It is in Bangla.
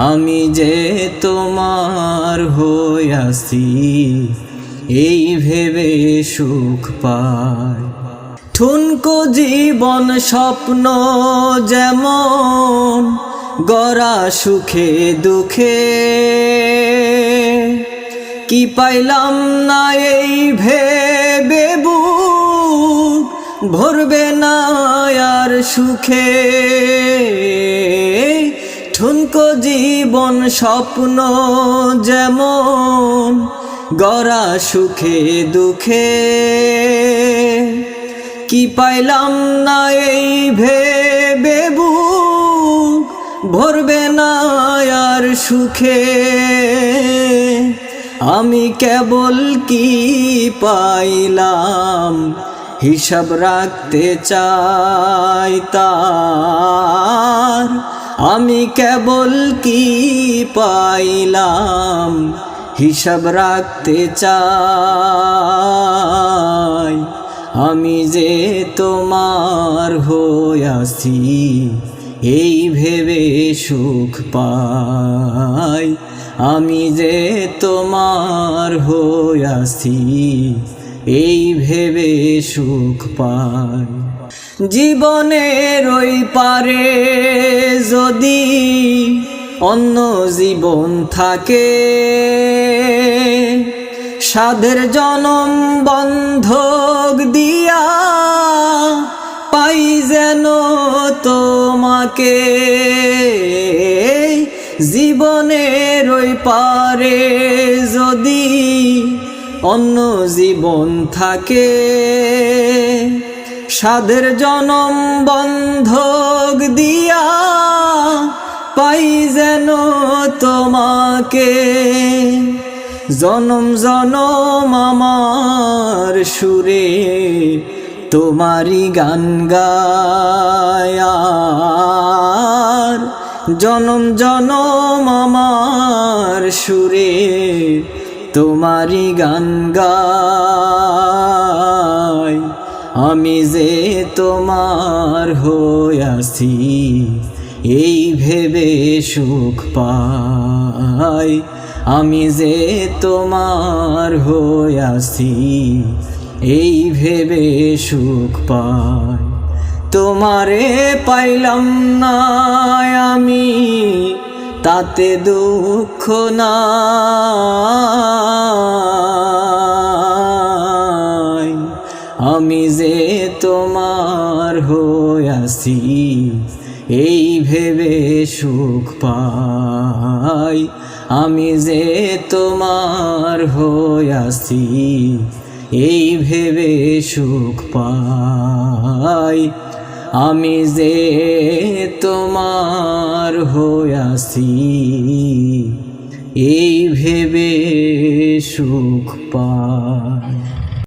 আমি যে তোমার হইয়াছি এই ভেবে সুখ পাই। ঠুনকো জীবন স্বপ্ন যেমন, গড়া সুখে দুঃখে। কি পাইলাম না এই ভেবে ভরবে না আর সুখে। ঠুনকো জীবন স্বপ্ন যেমন, গড়া সুখে দুঃখে। কি পাইলাম না এই ভেবে ভরবে না আর সুখে। আমি কেবল কি পাইলাম, হিসাব রাখতে চাই তার আমি কেবল কি পাইলাম? হিসাব রাখতে চাই। আমি যে তোমার হইয়াছি এই ভেবে সুখ পাই। আমি যে তোমার হইয়াছি এই ভেবে সুখ পাই। জীবনের ওই পারে যদি অন্য জীবন থাকে, সাধের জনম বন্ধক দিয়া পাই যেন তোমাকে। জীবনের ওই পারে যদি অন্য জীবন থাকে। সাধের জনম বন্ধক দিয়া পাই যেন তোমাকে। জনম জনম আমার সুরে তোমারই গান গায়ার জনম জনম আমার সুরে তোমারই গান গায় আমি যে তোমার হইয়াছি এই ভেবে সুখ পাই। আমি যে তোমার হইয়াছি এই ভেবে সুখ পাই। তোমারে পাইলাম না আমি তাতে দুঃখ না আমি যে তোমার হইয়াছি এই ভেবে সুখ পাই। আমি যে তোমার হইয়াছি এই ভেবে সুখ পাই। আমি যে তোমার হইয়াছি। এই ভেবে সুখ পাই।